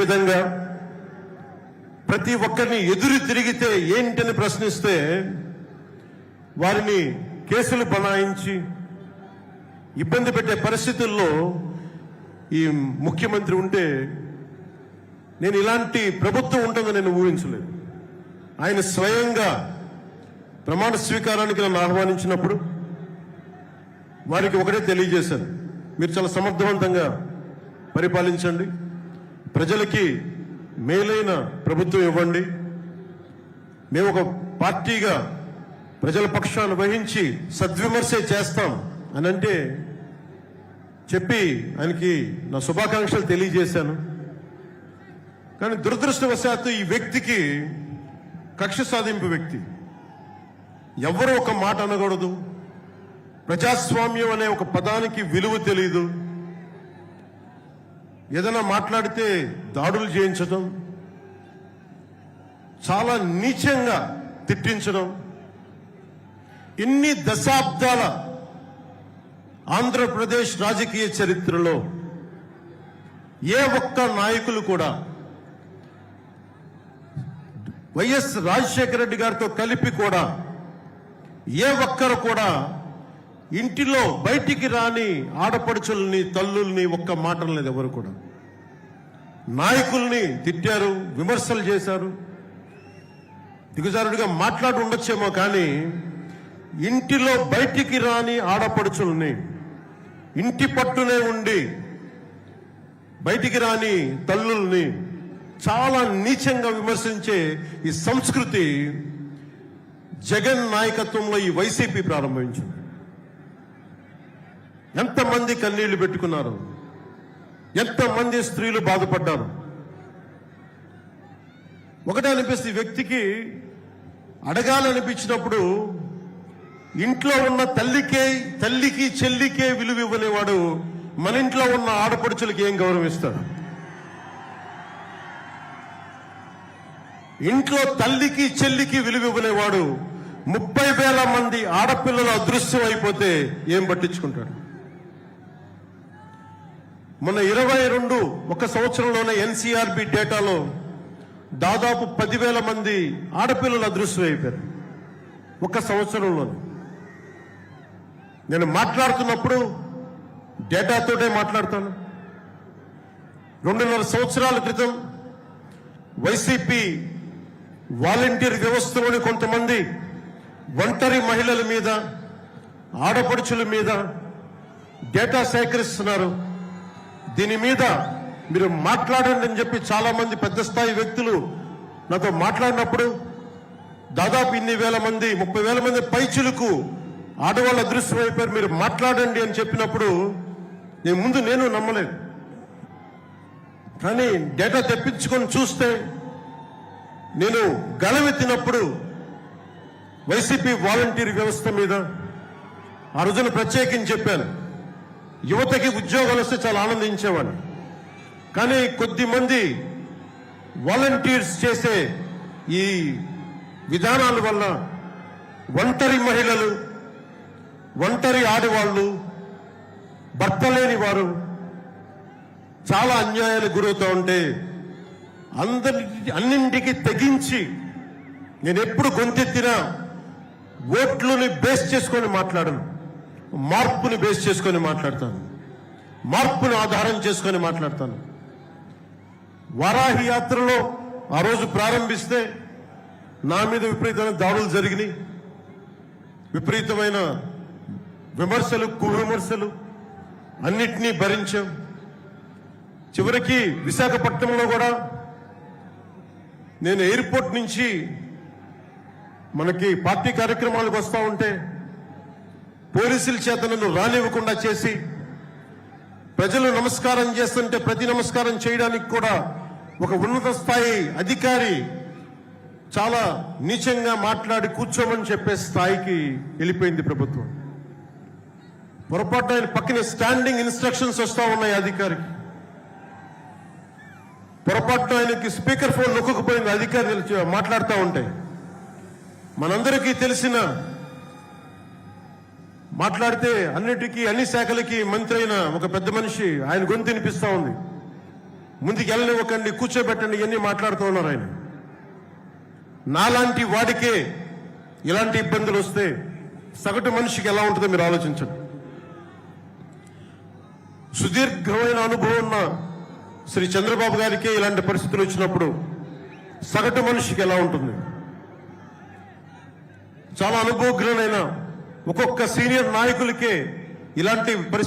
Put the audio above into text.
విధంగా ప్రతి ఒక్కరిని ఎదురు తిరిగితే ఏంటని ప్రశ్నిస్తే వారిని కేసులు బనాయించి ఇబ్బంది పెట్టే పరిస్థితుల్లో ఈ ముఖ్యమంత్రి ఉంటే నేను ఇలాంటి ప్రభుత్వం ఉంటుందని నేను ఊహించలేదు. ఆయన స్వయంగా ప్రమాణ స్వీకారానికి నన్ను ఆహ్వానించినప్పుడు వారికి ఒకటే తెలియజేశాను. మీరు చాలా సమర్థవంతంగా పరిపాలించండి. ప్రజలకి మేలైన ప్రభుత్వం ఇవ్వండి. మేము ఒక పార్టీగా ప్రజల పక్షాన్ని వహించి సద్విమర్శ చేస్తాం అని అంటే చెప్పి ఆయనకి నా శుభాకాంక్షలు తెలియజేశాను. కానీ దురదృష్టవశాత్తు ఈ వ్యక్తికి కక్ష సాధింపు వ్యక్తి. ఎవరు ఒక మాట అనకూడదు. ప్రజాస్వామ్యం అనే ఒక పదానికి విలువ తెలియదు ఏదైనా మాట్లాడితే దాడులు చేయించడం చాలా నీచంగా తిట్టించడం ఇన్ని దశాబ్దాల ఆంధ్రప్రదేశ్ రాజకీయ చరిత్రలో ఏ ఒక్క నాయకులు కూడా వైఎస్ రాజశేఖర రెడ్డి గారితో కలిపి కూడా ఏ ఒక్కరు కూడా ఇంటిలో బయటికి రాని ఆడపడుచుల్ని తల్లుల్ని ఒక్క మాట లేదు ఎవరు కూడా. నాయకుల్ని తిట్టారు విమర్శలు చేశారు. దిగజారుడిగా మాట్లాడి ఉండొచ్చేమో కానీ ఇంటిలో బయటికి రాని ఆడపడుచుల్ని ఇంటి పట్టునే ఉండి బయటికి రాని తల్లుల్ని చాలా నీచంగా విమర్శించే ఈ సంస్కృతి జగన్ నాయకత్వంలో ఈ వైసీపీ ప్రారంభించింది. ఎంతమంది కన్నీళ్ళు పెట్టుకున్నారు? ఎంతమంది స్త్రీలు బాధపడ్డారు? ఒకటే అనిపిస్తుంది వ్యక్తికి అడగాలనిపించినప్పుడు ఇంట్లో ఉన్న తల్లికే తల్లికి చెల్లికే విలువ ఇవ్వలేవాడు మన ఇంట్లో ఉన్న ఆడపడుచులకి ఏం గౌరవిస్తాడు ఇంట్లో తల్లికి చెల్లికి విలువ ఇవ్వలేవాడు ముప్పై వేల మంది ఆడపిల్లలు అదృశ్యం అయిపోతే ఏం పట్టించుకుంటాడు? మొన్న ఇరవై రెండు ఒక సంవత్సరంలోనే ఎన్సీఆర్బి డేటాలో దాదాపు పదివేల మంది ఆడపిల్లలు అదృశ్యం అయిపోయారు. ఒక సంవత్సరంలో నేను మాట్లాడుతున్నప్పుడు డేటాతోటే మాట్లాడతాను. రెండున్నర సంవత్సరాల క్రితం వైసీపీ వాలంటీర్ వ్యవస్థలోని కొంతమంది ఒంటరి మహిళల మీద ఆడపడుచుల మీద డేటా సేకరిస్తున్నారు. దీని మీద మీరు మాట్లాడండి అని చెప్పి చాలా మంది పెద్ద స్థాయి వ్యక్తులు నాతో మాట్లాడినప్పుడు దాదాపు ఇన్ని వేల మంది ముప్పై వేల మంది పైచులకు ఆడవాళ్ళు అదృశ్యమైపోయారు మీరు మాట్లాడండి అని చెప్పినప్పుడు నేను ముందు నేను నమ్మలేదు. కానీ డేటా తెప్పించుకొని చూస్తే నేను గలవెత్తినప్పుడు వైసీపీ వాలంటీర్ వ్యవస్థ మీద ఆ రోజున ప్రత్యేకించి చెప్పాను. యువతకి ఉద్యోగాలు వస్తే చాలా ఆనందించేవాడిని. కానీ కొద్దిమంది వాలంటీర్స్ చేసే ఈ విధానాల వల్ల ఒంటరి మహిళలు ఒంటరి ఆడవాళ్ళు భర్త లేని వారు చాలా అన్యాయాలకు గురవుతూ ఉంటే అందరి అన్నింటికి తెగించి నేను ఎప్పుడు గొంతెత్తినా ఓట్లని బేస్ చేసుకొని మాట్లాడను. మార్పుని బేస్ చేసుకొని మాట్లాడతాను. మార్పును ఆధారం చేసుకొని మాట్లాడతాను. వారాహి యాత్రలో ఆ రోజు ప్రారంభిస్తే నా మీద విపరీతమైన దాడులు జరిగినాయి. విపరీతమైన విమర్శలు కువిమర్శలు అన్నిటినీ భరించాం. చివరికి విశాఖపట్నంలో కూడా నేను ఎయిర్పోర్ట్ నుంచి మనకి పార్టీ కార్యక్రమాలకు వస్తూ ఉంటే పోలీసుల చేత నన్ను రానివ్వకుండా చేసి ప్రజలు నమస్కారం చేస్తుంటే ప్రతి నమస్కారం చేయడానికి కూడా ఒక ఉన్నత స్థాయి అధికారి చాలా నీచంగా మాట్లాడి కూర్చోమని చెప్పే స్థాయికి వెళ్ళిపోయింది ప్రభుత్వం. పొరపాటు ఆయన పక్కన స్టాండింగ్ ఇన్స్ట్రక్షన్స్ వస్తూ ఉన్నాయి అధికారికి. పొరపాటు ఆయనకి స్పీకర్ ఫోన్ నొక్కకపోయింది అధికారులు మాట్లాడుతూ ఉంటాయి మనందరికీ తెలిసిన మాట్లాడితే అన్నిటికీ అన్ని శాఖలకి మంత్రి అయిన ఒక పెద్ద మనిషి ఆయన గొంతు వినిపిస్తూ ఉంది. ముందుకు వెళ్ళనివ్వకండి కూర్చోబెట్టండి ఇవన్నీ మాట్లాడుతూ ఉన్నారు ఆయన. నాలాంటి వాడికే ఇలాంటి ఇబ్బందులు వస్తే సగటు మనిషికి ఎలా ఉంటుందో మీరు ఆలోచించండి. సుదీర్ఘమైన అనుభవం ఉన్న శ్రీ చంద్రబాబు గారికే ఇలాంటి పరిస్థితులు వచ్చినప్పుడు సగటు మనిషికి ఎలా ఉంటుంది? చాలా అనుభవగ్రులైన ఒక్కొక్క సీనియర్ నాయకులకే ఇలాంటి పరిస్థితి